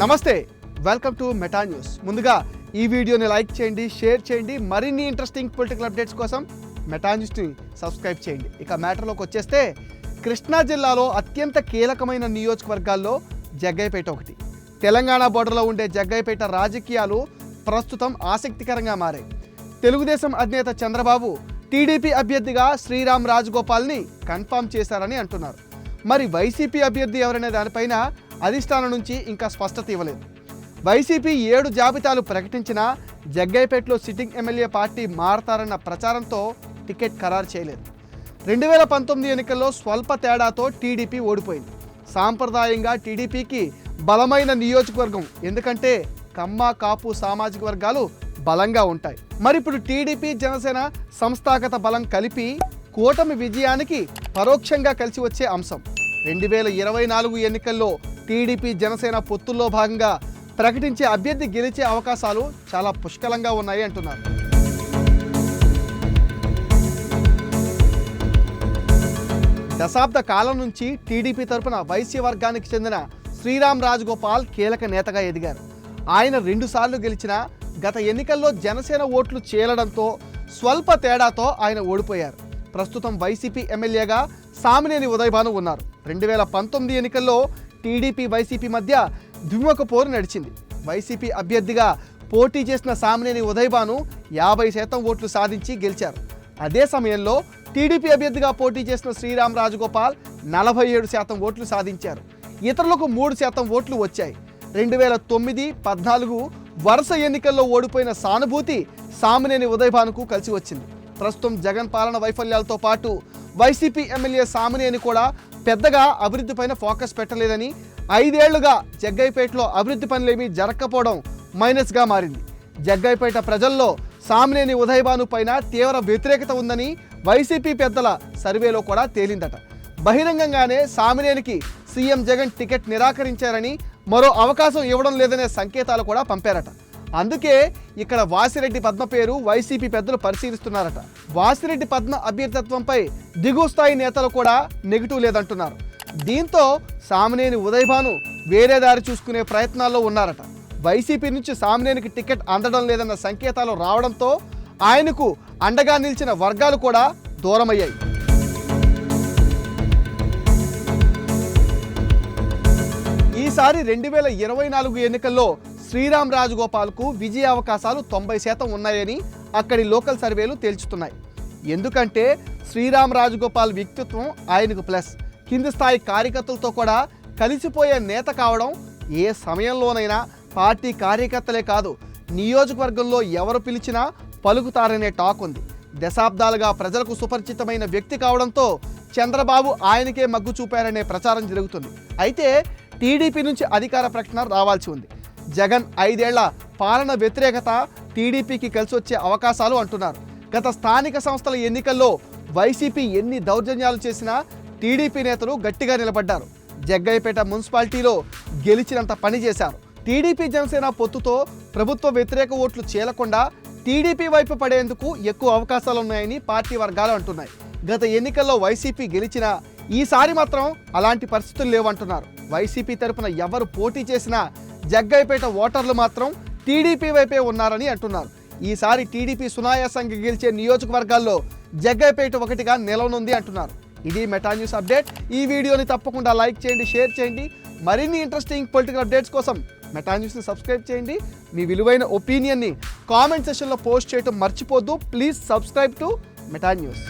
నమస్తే welcome to Meta news ముందుగా ఈ వీడియోని లైక్ చేయండి షేర్ చేయండి మరిన్ని ఇంట్రెస్టింగ్ పొలిటికల్ అప్డేట్స్ కోసం మెటా న్యూస్ని సబ్స్క్రైబ్ చేయండి. ఇక మ్యాటర్లోకి వచ్చేస్తే కృష్ణా జిల్లాలో అత్యంత కీలకమైన నియోజకవర్గాల్లో జగ్గైపేట ఒకటి. తెలంగాణ బోర్డర్లో ఉండే జగ్గైపేట రాజకీయాలు ప్రస్తుతం ఆసక్తికరంగా మారాయి. తెలుగుదేశం అధినేత చంద్రబాబు టీడీపీ అభ్యర్థిగా శ్రీరామ్ రాజగోపాల్ని కన్ఫామ్ చేశారని అంటున్నారు. మరి వైసీపీ అభ్యర్థి ఎవరనే దానిపైన అధిష్టానం నుంచి ఇంకా స్పష్టత ఇవ్వలేదు. వైసీపీ ఏడు జాబితాలు ప్రకటించినా జగ్గైపేటలో సిట్టింగ్ ఎమ్మెల్యే పార్టీ మారతారన్న ప్రచారంతో టికెట్ ఖరారు చేయలేదు. రెండు వేల పంతొమ్మిది ఎన్నికల్లో స్వల్ప తేడాతో టీడీపీ ఓడిపోయింది. సాంప్రదాయంగా టీడీపీకి బలమైన నియోజకవర్గం ఎందుకంటే కమ్మ కాపు సామాజిక వర్గాలు బలంగా ఉంటాయి. మరి ఇప్పుడు టీడీపీ జనసేన సంస్థాగత బలం కలిపి కూటమి విజయానికి పరోక్షంగా కలిసి వచ్చే అంశం. రెండు వేల ఇరవై నాలుగు ఎన్నికల్లో టీడీపీ జనసేన పొత్తుల్లో భాగంగా ప్రకటించే అభ్యర్థి గెలిచే అవకాశాలు చాలా పుష్కలంగా ఉన్నాయి అంటున్నారు. దశాబ్ద కాలం నుంచి టీడీపీ తరపున వైశ్య వర్గానికి చెందిన శ్రీరామ్ రాజగోపాల్ కీలక నేతగా ఎదిగారు. ఆయన రెండుసార్లు గెలిచిన గత ఎన్నికల్లో జనసేన ఓట్లు చేరడంతో స్వల్ప తేడాతో ఆయన ఓడిపోయారు. ప్రస్తుతం వైసీపీ ఎమ్మెల్యేగా సామినేని ఉదయభాను ఉన్నారు. రెండు వేల పంతొమ్మిది ఎన్నికల్లో టీడీపీ వైసీపీ మధ్య ద్విముఖ పోరు నడిచింది. వైసీపీ అభ్యర్థిగా పోటీ చేసిన సామినేని ఉదయభాను యాభై శాతం ఓట్లు సాధించి గెలిచారు. అదే సమయంలో టీడీపీ అభ్యర్థిగా పోటీ చేసిన శ్రీరామ్ రాజగోపాల్ నలభై ఏడు శాతం ఓట్లు సాధించారు. ఇతరులకు మూడు శాతం ఓట్లు వచ్చాయి. రెండు వేల తొమ్మిది పద్నాలుగు వరుస ఎన్నికల్లో ఓడిపోయిన సానుభూతి సామినేని ఉదయభానుకు కలిసి వచ్చింది. ప్రస్తుతం జగన్ పాలన వైఫల్యాలతో పాటు వైసీపీ ఎమ్మెల్యే సామినేని కూడా పెద్దగా అభివృద్ధి పైన ఫోకస్ పెట్టలేదని ఐదేళ్ళుగా జగ్గైపేటలో అభివృద్ధి పనులేమీ జరగకపోవడం మైనస్గా మారింది. జగ్గైపేట ప్రజల్లో సామినేని ఉదయభాను పైన తీవ్ర వ్యతిరేకత ఉందని వైసీపీ పెద్దల సర్వేలో కూడా తేలిందట. బహిరంగంగానే సామినేనికి సీఎం జగన్ టికెట్ నిరాకరించారని మరో అవకాశం ఇవ్వడం లేదనే సంకేతాలు కూడా పంపారట. అందుకే ఇక్కడ వాసిరెడ్డి పద్మ పేరు వైసీపీ పెద్దలు పరిశీలిస్తున్నారట. వాసిరెడ్డి పద్మ అభ్యర్థిత్వంపై దిగువ స్థాయి నేతలు కూడా నెగిటివ్ లేదంటున్నారు. దీంతో సామనేని ఉదయభాను వేరే దారి చూసుకునే ప్రయత్నాల్లో ఉన్నారట. వైసీపీ నుంచి సామనేనికి టికెట్ అందడం లేదన్న సంకేతాలు రావడంతో ఆయనకు అండగా నిలిచిన వర్గాలు కూడా దూరమయ్యాయి. ఈసారి రెండు వేల ఇరవై నాలుగు ఎన్నికల్లో శ్రీరామ్ రాజగోపాల్కు విజయ అవకాశాలు తొంభై శాతం ఉన్నాయని అక్కడి లోకల్ సర్వేలు తేల్చుతున్నాయి. ఎందుకంటే శ్రీరామ్ రాజగోపాల్ వ్యక్తిత్వం ఆయనకు ప్లస్. కింది స్థాయి కార్యకర్తలతో కూడా కలిసిపోయే నేత కావడం ఏ సమయంలోనైనా పార్టీ కార్యకర్తలే కాదు నియోజకవర్గంలో ఎవరు పిలిచినా పలుకుతారనే టాక్ ఉంది. దశాబ్దాలుగా ప్రజలకు సుపరిచితమైన వ్యక్తి కావడంతో చంద్రబాబు ఆయనకే మగ్గు చూపారనే ప్రచారం జరుగుతుంది. అయితే టీడీపీ నుంచి అధికార ప్రకటన రావాల్సి ఉంది. జగన్ ఐదేళ్ళ పాలన వ్యతిరేకత టీడీపీకి కలిసి వచ్చే అవకాశాలు అంటున్నారు. గత స్థానిక సంస్థల ఎన్నికల్లో వైసీపీ ఎన్ని దౌర్జన్యాలు చేసినా టీడీపీ నేతలు గట్టిగా నిలబడ్డారు. జగ్గయ్యపేట మున్సిపాలిటీలో గెలిచినంత పని చేశారు. టీడీపీ జనసేన పొత్తుతో ప్రభుత్వ వ్యతిరేక ఓట్లు చీలకుండా టీడీపీ వైపు పడేందుకు ఎక్కువ అవకాశాలు ఉన్నాయని పార్టీ వర్గాలు అంటున్నాయి. గత ఎన్నికల్లో వైసీపీ గెలిచినా ఈసారి మాత్రం అలాంటి పరిస్థితులు లేవంటున్నారు. వైసీపీ తరపున ఎవరు పోటీ చేసినా జగ్గైపేట ఓటర్లు మాత్రం టీడీపీ వైపే ఉన్నారని అంటున్నారు. ఈసారి టీడీపీ సునాయాసంగా గెలిచే నియోజకవర్గాల్లో జగ్గైపేట ఒకటిగా నిలవనుంది అంటున్నారు. ఇది మెటా న్యూస్ అప్డేట్. ఈ వీడియోని తప్పకుండా లైక్ చేయండి షేర్ చేయండి. మరిన్ని ఇంట్రెస్టింగ్ పొలిటికల్ అప్డేట్స్ కోసం మెటా న్యూస్ని సబ్స్క్రైబ్ చేయండి. మీ విలువైన ఒపీనియన్ని కామెంట్ సెషన్లో పోస్ట్ చేయడం మర్చిపోద్దు. Please subscribe to Meta news.